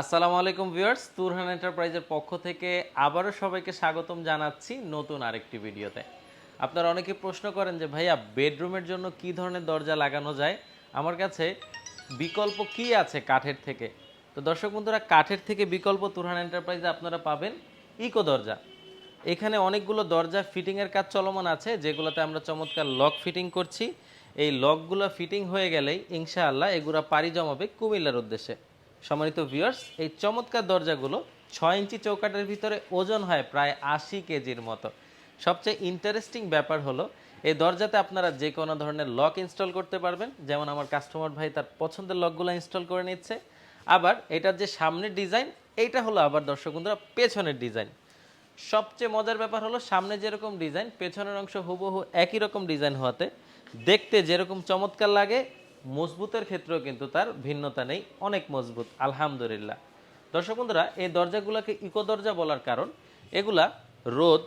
আসসালামু আলাইকুম ভিউয়ার্স, তুরহান এন্টারপ্রাইজের পক্ষ থেকে আবারও সবাইকে স্বাগতম জানাচ্ছি নতুন আরেকটি ভিডিওতে। আপনারা অনেকে প্রশ্ন করেন যে, ভাইয়া, বেডরুমের জন্য কি ধরনের দরজা লাগানো যায়? আমার কাছে বিকল্প কি আছে কাঠের থেকে? তো দর্শক বন্ধুরা, কাঠের থেকে বিকল্প তুরহান এন্টারপ্রাইজে আপনারা পাবেন ইকো দরজা। এখানে অনেকগুলো দরজা ফিটিংয়ের কাজ চলমান আছে, যেগুলোতে আমরা চমৎকার লক ফিটিং করছি। এই লকগুলো ফিটিং হয়ে গেলেই ইনশাআল্লাহ এগুলা পাড়ি জমাবে কুমিল্লার উদ্দেশ্যে। সম্মানিত ভিউয়ার্স এই চমৎকার দরজাগুলো ছয় ইঞ্চি চৌকাটের ভিতরে ওজন হয় প্রায় আশি কেজির মতো। সবচেয়ে ইন্টারেস্টিং ব্যাপার হলো, এই দরজাতে আপনারা যে কোনো ধরনের লক ইনস্টল করতে পারবেন। যেমন আমার কাস্টমার ভাই তার পছন্দের লকগুলো ইনস্টল করে নিচ্ছে। আবার এটার যে সামনের ডিজাইন এইটা হলো আবার দর্শক বন্ধুরা পেছনের ডিজাইন সবচেয়ে মজার ব্যাপার হলো, সামনে যেরকম ডিজাইন পেছনের অংশ হুবহু একই রকম ডিজাইন হওয়াতে দেখতে যেরকম চমৎকার লাগে মজবুতের ক্ষেত্রেও কিন্তু তার ভিন্নতা নেই, অনেক মজবুত, আলহামদুলিল্লাহ। দর্শক বন্ধুরা, এই দরজাগুলোকে ইকো দরজা বলার কারণ, এগুলা রোদ,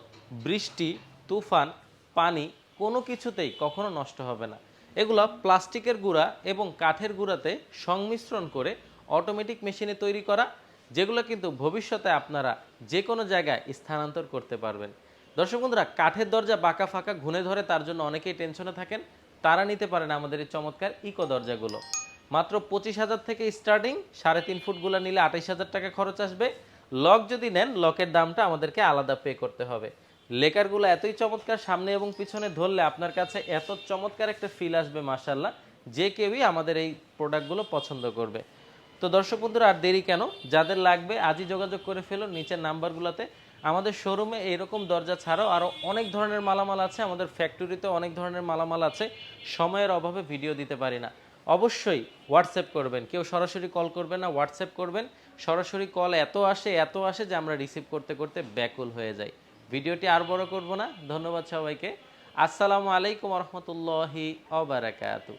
বৃষ্টি, তুফান, পানি, কোনো কিছুতেই কখনো নষ্ট হবে না। এগুলা প্লাস্টিকের গুঁড়া এবং কাঠের গুঁড়াতে সংমিশ্রণ করে অটোমেটিক মেশিনে তৈরি করা, যেগুলো কিন্তু ভবিষ্যতে আপনারা যে কোনো জায়গায় স্থানান্তর করতে পারবেন। দর্শক বন্ধুরা, কাঠের দরজা বাঁকা ফাঁকা ঘুনে ধরে তার জন্য অনেকেই টেনশনে থাকেন তারা নিতে পারেন আমাদের এই চমৎকার ইকো দরজাগুলো। মাত্র পঁচিশ হাজার থেকে স্টার্টিং সাড়ে তিন ফুটগুলো নিলে আঠাইশ হাজার টাকা খরচ আসবে। লক যদি নেন, লকের দামটা আমাদেরকে আলাদা পে করতে হবে। লেকারগুলো এতই চমৎকার সামনে এবং পিছনে ধরলে আপনার কাছে এত চমৎকার একটা ফিল আসবে মাসাল্লাহ যে কেউই আমাদের এই প্রোডাক্টগুলো পছন্দ করবে। তো দর্শক বন্ধুরা, আর দেরি কেন? যাদের লাগবে, আজই যোগাযোগ করে ফেলো নিচের নাম্বারগুলোতে আমাদের শোরুমে এইরকম দরজা ছাড়াও আরও অনেক ধরনের মালামাল আছে। আমাদের ফ্যাক্টরিতে অনেক ধরনের মালামাল আছে। সময়ের অভাবে ভিডিও দিতে পারি না। অবশ্যই হোয়াটসঅ্যাপ করবেন। কেউ সরাসরি কল করবেন না হোয়াটসঅ্যাপ করবেন। সরাসরি কল এত আসে এত আসে যে আমরা রিসিভ করতে করতে ব্যাকুল হয়ে যাই। ভিডিওটি আর বড় করব না। ধন্যবাদ সবাইকে। আসসালামু আলাইকুম রহমতুল্লাহি অবারাকাতু